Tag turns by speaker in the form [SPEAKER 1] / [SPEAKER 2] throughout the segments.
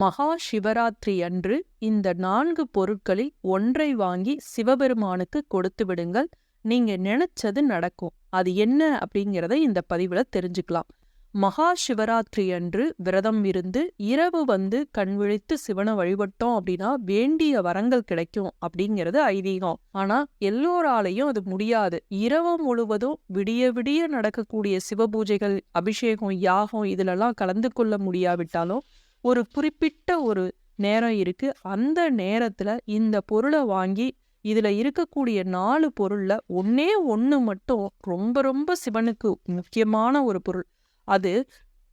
[SPEAKER 1] மகா சிவராத்திரி அன்று இந்த நான்கு பொருட்களில் ஒன்றை வாங்கி சிவபெருமானுக்கு கொடுத்து விடுங்கள். நீங்க நினைச்சது நடக்கும். அது என்ன அப்படிங்கிறத இந்த பதிவுல தெரிஞ்சுக்கலாம். மகா சிவராத்திரி அன்று விரதம் இருந்து இரவு வந்து கண் விழித்து சிவனை வழிபட்டோம் அப்படின்னா வேண்டிய வரங்கள் கிடைக்கும் அப்படிங்கிறது ஐதீகம். ஆனா எல்லோராலையும் அது முடியாது. இரவு முழுவதும் விடிய விடிய நடக்கக்கூடிய சிவபூஜைகள் அபிஷேகம் யாகம் இதுலெல்லாம் கலந்து கொள்ள முடியாவிட்டாலும் ஒரு குறிப்பிட்ட ஒரு நேரம் இருக்கு. அந்த நேரத்துல இந்த பொருளை வாங்கி இதுல இருக்கக்கூடிய நாலு பொருள்ல ஒன்னே ஒன்று மட்டும் ரொம்ப ரொம்ப சிவனுக்கு முக்கியமான ஒரு பொருள். அது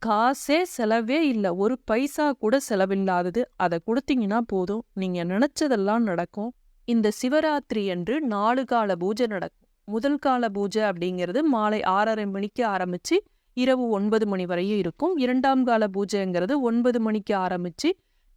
[SPEAKER 1] காசே செலவே இல்லை. ஒரு பைசா கூட செலவில்லாதது. அதை கொடுத்தீங்கன்னா போதும். நீங்க நினைச்சதெல்லாம் நடக்கும். இந்த சிவராத்திரி அன்று நாலு கால பூஜை நடக்கும். முதல் கால பூஜை அப்படிங்கிறது மாலை ஆறரை மணிக்கு ஆரம்பிச்சு இரவு ஒன்பது மணி வரையும் இருக்கும். இரண்டாம் கால பூஜைங்கிறது ஒன்பது மணிக்கு ஆரம்பிச்சு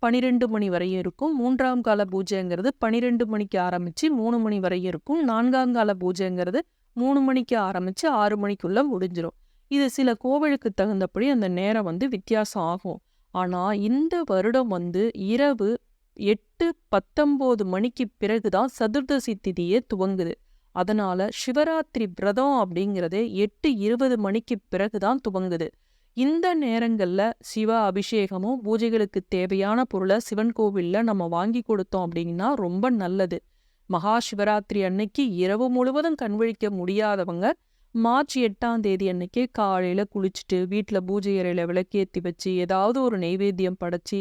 [SPEAKER 1] பனிரெண்டு மணி வரையும் இருக்கும். மூன்றாம் கால பூஜைங்கிறது பனிரெண்டு மணிக்கு ஆரம்பிச்சு மூணு மணி வரையும் இருக்கும். நான்காம் கால பூஜைங்கிறது மூணு மணிக்கு ஆரம்பிச்சு ஆறு மணிக்குள்ள முடிஞ்சிடும் இது சில கோவிலுக்கு தகுந்தபடி அந்த நேரம் வந்து வித்தியாசம் ஆகும். ஆனா இந்த வருடம் வந்து இரவு எட்டு பத்தொம்போது மணிக்கு பிறகுதான் சதுர்தசி திதியே துவங்குது. அதனால சிவராத்திரி விரதம் அப்படிங்கிறது எட்டு இருபது மணிக்கு பிறகுதான் துவங்குது. இந்த நேரங்கள்ல சிவ அபிஷேகமும் பூஜைகளுக்கு தேவையான பொருளை சிவன் கோவில்ல நம்ம வாங்கி கொடுத்தோம் அப்படின்னா ரொம்ப நல்லது. மகா சிவராத்திரி அன்னைக்கு இரவு முழுவதும் கண்விழிக்க முடியாதவங்க மார்ச் எட்டாம் தேதி அன்னைக்கு காலையில குளிச்சுட்டு வீட்டில் பூஜை அறையில் விளக்கேத்தி வச்சு ஏதாவது ஒரு நெய்வேத்தியம் படைச்சி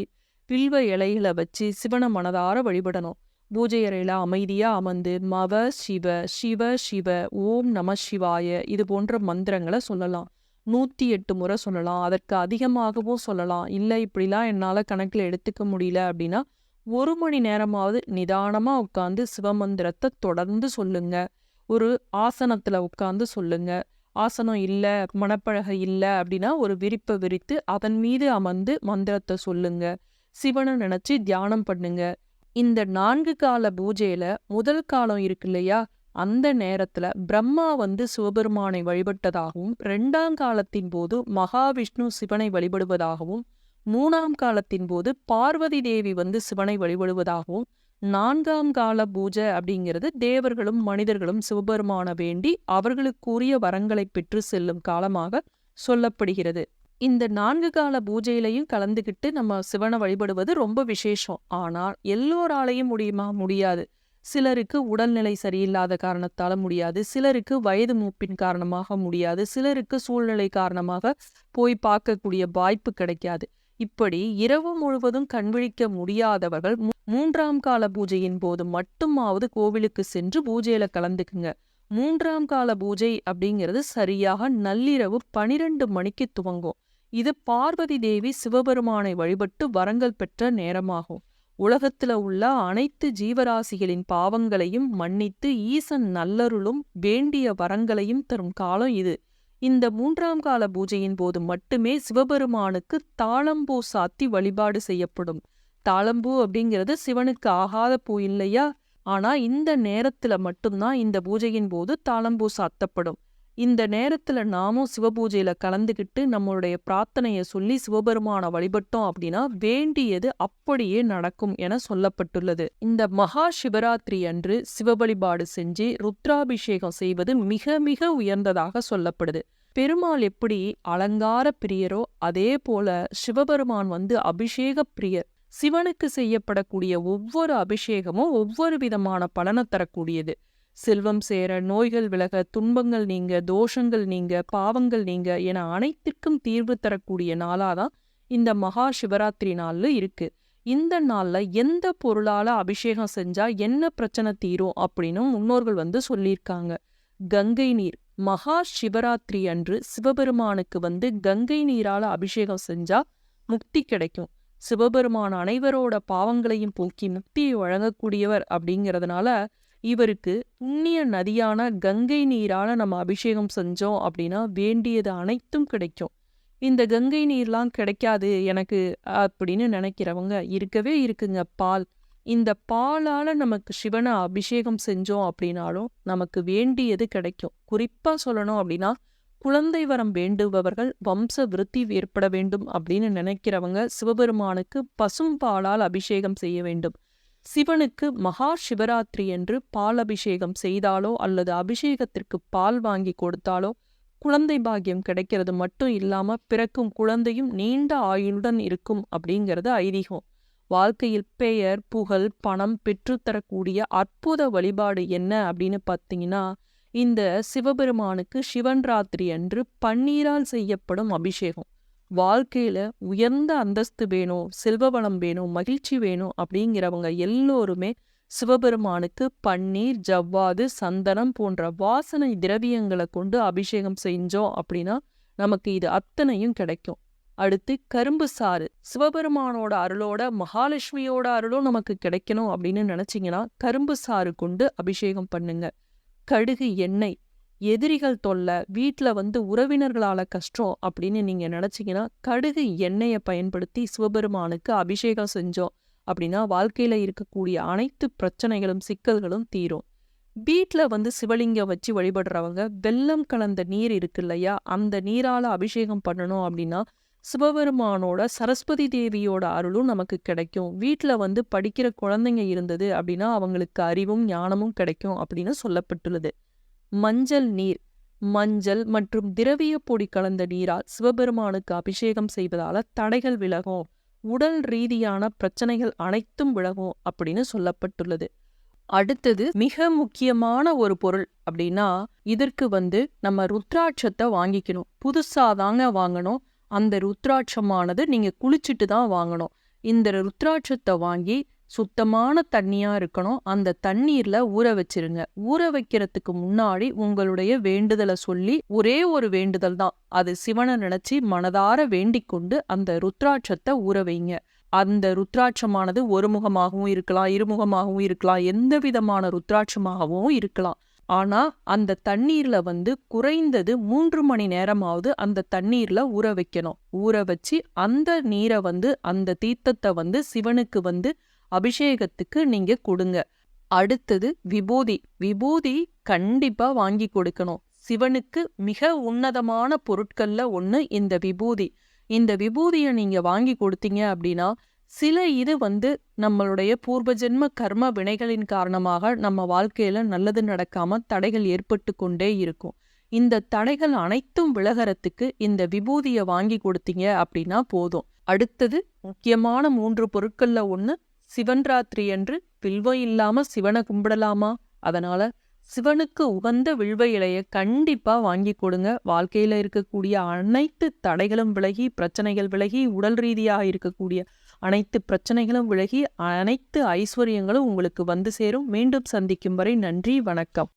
[SPEAKER 1] பில்வ இலைகளை வச்சு சிவனை மனதார வழிபடணும். பூஜை அறையில அமைதியா அமர்ந்து மவ சிவ சிவ சிவ ஓம் நம சிவாய இது போன்ற மந்திரங்களை சொல்லலாம். நூத்தி எட்டு முறை சொல்லலாம். அதற்கு அதிகமாகவும் சொல்லலாம். இல்லை இப்படிலாம் என்னால கணக்குல எடுத்துக்க முடியல அப்படின்னா ஒரு மணி நேரமாவது நிதானமா உட்காந்து சிவமந்திரத்தை தொடர்ந்து சொல்லுங்க. ஒரு ஆசனத்துல உட்காந்து சொல்லுங்க. ஆசனம் இல்ல மனப்பழக இல்ல அப்படின்னா ஒரு விரிப்பை விரித்து அதன் மீது அமர்ந்து மந்திரத்தை சொல்லுங்க. சிவனை நினைச்சு தியானம் பண்ணுங்க. இந்த நான்கு கால பூஜையில முதல் காலம் இருக்கு இல்லையா? அந்த நேரத்துல பிரம்மா வந்து சிவபெருமானை வழிபட்டதாகவும் ரெண்டாம் காலத்தின் போது மகாவிஷ்ணு சிவனை வழிபடுவதாகவும் மூணாம் காலத்தின் போது பார்வதி தேவி வந்து சிவனை வழிபடுவதாகவும் நான்காம் கால பூஜை அப்படிங்கிறது தேவர்களும் மனிதர்களும் சிவபெருமான வேண்டி அவர்களுக்குரிய வரங்களை பெற்று செல்லும் காலமாக சொல்லப்படுகிறது. இந்த நான்கு கால பூஜையிலையும் கலந்துக்கிட்டு நம்ம சிவனை வழிபடுவது ரொம்ப விசேஷம். ஆனால் எல்லோராலையும் முடியுமா? முடியாது. சிலருக்கு உடல்நிலை சரியில்லாத காரணத்தால முடியாது. சிலருக்கு வயது மூப்பின் காரணமாக முடியாது. சிலருக்கு சூழ்நிலை காரணமாக போய் பார்க்கக்கூடிய வாய்ப்பு கிடைக்காது. இப்படி இரவு முழுவதும் கண்விழிக்க முடியாதவர்கள் மூன்றாம் கால பூஜையின் போது மட்டுமாவது கோவிலுக்கு சென்று பூஜையில கலந்துக்குங்க. மூன்றாம் கால பூஜை அப்படிங்கிறது சரியாக நள்ளிரவு பனிரெண்டு மணிக்கு துவங்கும். இது பார்வதி தேவி சிவபெருமானை வழிபட்டு வரங்கள் பெற்ற நேரமாகும். உலகத்துல உள்ள அனைத்து ஜீவராசிகளின் பாவங்களையும் மன்னித்து ஈசன் நல்லருளும் வேண்டிய வரங்களையும் தரும் காலம் இது. இந்த மூன்றாம் கால பூஜையின் போது மட்டுமே சிவபெருமானுக்கு தாளம்பூ சாத்தி வழிபாடு செய்யப்படும். தாளம்பூ அப்படிங்கிறது சிவனுக்கு ஆகாத பூ இல்லையா? ஆனா இந்த நேரத்துல மட்டும்தான் இந்த பூஜையின் போது தாளம்பூ சாத்தப்படும். இந்த நேரத்துல நாமும் சிவபூஜையில் கலந்துக்கிட்டு நம்மளுடைய பிரார்த்தனைய சொல்லி சிவபெருமான வழிபட்டோம் அப்படின்னா வேண்டியது அப்படியே நடக்கும் என சொல்லப்பட்டுள்ளது. இந்த மகா சிவராத்திரி அன்று சிவ வழிபாடு செஞ்சு ருத்ராபிஷேகம் செய்வது மிக மிக உயர்ந்ததாக சொல்லப்படுது. பெருமாள் எப்படி அலங்கார பிரியரோ அதே போல சிவபெருமான் வந்து அபிஷேக பிரியர். சிவனுக்கு செய்யப்படக்கூடிய ஒவ்வொரு அபிஷேகமும் ஒவ்வொரு விதமான பலனை தரக்கூடியது. செல்வம் சேர நோய்கள் விலக துன்பங்கள் நீங்க தோஷங்கள் நீங்க பாவங்கள் நீங்க என அனைத்திற்கும் தீர்வு தரக்கூடிய நாளாதான் இந்த மகா சிவராத்திரி நாள்ல இருக்கு. இந்த நாள்ல எந்த பொருளால அபிஷேகம் செஞ்சா என்ன பிரச்சனை தீரும் அப்படின்னு முன்னோர்கள் வந்து சொல்லியிருக்காங்க. கங்கை நீர் மகா சிவராத்திரி அன்று சிவபெருமானுக்கு வந்து கங்கை நீரால அபிஷேகம் செஞ்சா முக்தி கிடைக்கும். சிவபெருமான் அனைவரோட பாவங்களையும் போக்கி முக்தியை வழங்கக்கூடியவர் அப்படிங்கிறதுனால இவருக்கு புண்ணிய நதியான கங்கை நீரால நம்ம அபிஷேகம் செஞ்சோம் அப்படின்னா வேண்டியது அனைத்தும் கிடைக்கும். இந்த கங்கை நீர்லாம் கிடைக்காது எனக்கு அப்படின்னு நினைக்கிறவங்க இருக்கவே இருக்குங்க பால். இந்த பாலால நமக்கு சிவனை அபிஷேகம் செஞ்சோம் அப்படின்னாலும் நமக்கு வேண்டியது கிடைக்கும். குறிப்பா சொல்லணும் அப்படின்னா குழந்தை வரம் வேண்டுபவர்கள் வம்ச விருத்தி ஏற்பட வேண்டும் அப்படின்னு நினைக்கிறவங்க சிவபெருமானுக்கு பசும் பாலால் அபிஷேகம் செய்ய வேண்டும். சிவனுக்கு மகா சிவராத்திரி என்று பால் அபிஷேகம் செய்தாலோ அல்லது அபிஷேகத்திற்கு பால் வாங்கி கொடுத்தாலோ குழந்தை பாக்கியம் கிடைக்கிறது மட்டும் இல்லாம பிறக்கும் குழந்தையும் நீண்ட ஆயுளுடன் இருக்கும் அப்படிங்கிறது ஐதீகம். வாழ்க்கையில் பெயர் புகழ் பணம் பெற்றுத்தரக்கூடிய அற்புத வழிபாடு என்ன அப்படின்னு பார்த்தீங்கன்னா இந்த சிவபெருமானுக்கு சிவன் ராத்திரி அன்று பன்னீரால் செய்யப்படும் அபிஷேகம். வாழ்க்கையில் உயர்ந்த அந்தஸ்து வேணும் செல்வவளம் வேணும் மகிழ்ச்சி வேணும் அப்படிங்கிறவங்க எல்லோருமே சிவபெருமானுக்கு பன்னீர் ஜவ்வாது சந்தனம் போன்ற வாசனை திரவியங்களை கொண்டு அபிஷேகம் செஞ்சோம் அப்படின்னா நமக்கு இது அத்தனையும் கிடைக்கும். அடுத்து கரும்பு சாறு. சிவபெருமானோட அருளோட மகாலட்சுமியோட அருளும் நமக்கு கிடைக்கணும் அப்படின்னு நினைச்சீங்கன்னா கரும்பு சாறு கொண்டு அபிஷேகம் பண்ணுங்க. கடுகு எண்ணெய் எதிரிகள் தொல்லை வீட்டில் வந்து உறவினர்களால கஷ்டம் அப்படின்னு நீங்க நினைச்சீங்கன்னா கடுகு எண்ணெயை பயன்படுத்தி சிவபெருமானுக்கு அபிஷேகம் செஞ்சோம் அப்படின்னா வாழ்க்கையில இருக்கக்கூடிய அனைத்து பிரச்சனைகளும் சிக்கல்களும் தீரும். வீட்டில் வந்து சிவலிங்கம் வச்சு வழிபடுறவங்க வெள்ளம் கலந்த நீர் இருக்கு இல்லையா அந்த நீரால அபிஷேகம் பண்ணணும் அப்படின்னா சிவபெருமானோட சரஸ்வதி தேவியோட அருளும் நமக்கு கிடைக்கும். வீட்டில் வந்து படிக்கிற குழந்தைங்க இருந்தது அப்படின்னா அவங்களுக்கு அறிவும் ஞானமும் கிடைக்கும் அப்படின்னு சொல்லப்பட்டுள்ளது. மஞ்சள் நீர். மஞ்சள் மற்றும் திரவிய பொடி கலந்த நீரால் சிவபெருமானுக்கு அபிஷேகம் செய்வதால தடைகள் விலகும். உடல் ரீதியான பிரச்சனைகள் அனைத்தும் விலகும் அப்படின்னு சொல்லப்பட்டுள்ளது. அடுத்தது மிக முக்கியமான ஒரு பொருள் அப்படின்னா இதற்கு வந்து நம்ம ருத்ராட்சத்தை வாங்கிக்கணும். புதுசாதாங்க வாங்கணும். அந்த ருத்ராட்சமானது நீங்க குளிச்சுட்டு தான் வாங்கணும். இந்த ருத்ராட்சத்தை வாங்கி சுத்தமான தண்ணியா இருக்கணும். அந்த தண்ணீர்ல ஊற வச்சிருங்க. ஊற வைக்கிறதுக்கு முன்னாடி உங்களுடைய வேண்டுதலை சொல்லி ஒரே ஒரு வேண்டுதல் தான். அது சிவனை நினைச்சு மனதார வேண்டிக் கொண்டு அந்த ருத்ராட்சத்தை ஊற வைங்க. அந்த ருத்ராட்சமானது ஒருமுகமாகவும் இருக்கலாம் இருமுகமாகவும் இருக்கலாம் எந்த விதமான ருத்ராட்சமாகவும் இருக்கலாம். ஆனா அந்த தண்ணீர்ல வந்து குறைந்தது மூன்று மணி நேரமாவது அந்த தண்ணீர்ல ஊற வைக்கணும். ஊற வச்சு அந்த நீரை வந்து அந்த தீர்த்தத்தை வந்து சிவனுக்கு வந்து அபிஷேகத்துக்கு நீங்க கொடுங்க. அடுத்தது விபூதி. விபூதி கண்டிப்பா வாங்கி கொடுக்கணும். சிவனுக்கு மிக உன்னதமான பொருட்கள்ல ஒன்று இந்த விபூதி. இந்த விபூதியை நீங்க வாங்கி கொடுத்தீங்க அப்படின்னா சில இது வந்து நம்மளுடைய பூர்வஜென்ம கர்ம வினைகளின் காரணமாக நம்ம வாழ்க்கையில நல்லது நடக்காம தடைகள் ஏற்பட்டு கொண்டே இருக்கும். இந்த தடைகள் அனைத்தும் விலகறத்துக்கு இந்த விபூதியை வாங்கி கொடுத்தீங்க அப்படின்னா போதும். அடுத்தது முக்கியமான மூன்று பொருட்கள்ல ஒன்று சிவன் ராத்திரி என்று வில்வம் இல்லாம சிவனை கும்பிடலாமா? அதனால சிவனுக்கு உகந்த வில்வ இலையை கண்டிப்பா வாங்கி கொடுங்க. வாழ்க்கையில இருக்கக்கூடிய அனைத்து தடைகளும் விலகி பிரச்சனைகள் விலகி உடல் ரீதியாக இருக்கக்கூடிய அனைத்து பிரச்சனைகளும் விலகி அனைத்து ஐஸ்வர்யங்களும் உங்களுக்கு வந்து சேரும். மீண்டும் சந்திக்கும் வரை நன்றி வணக்கம்.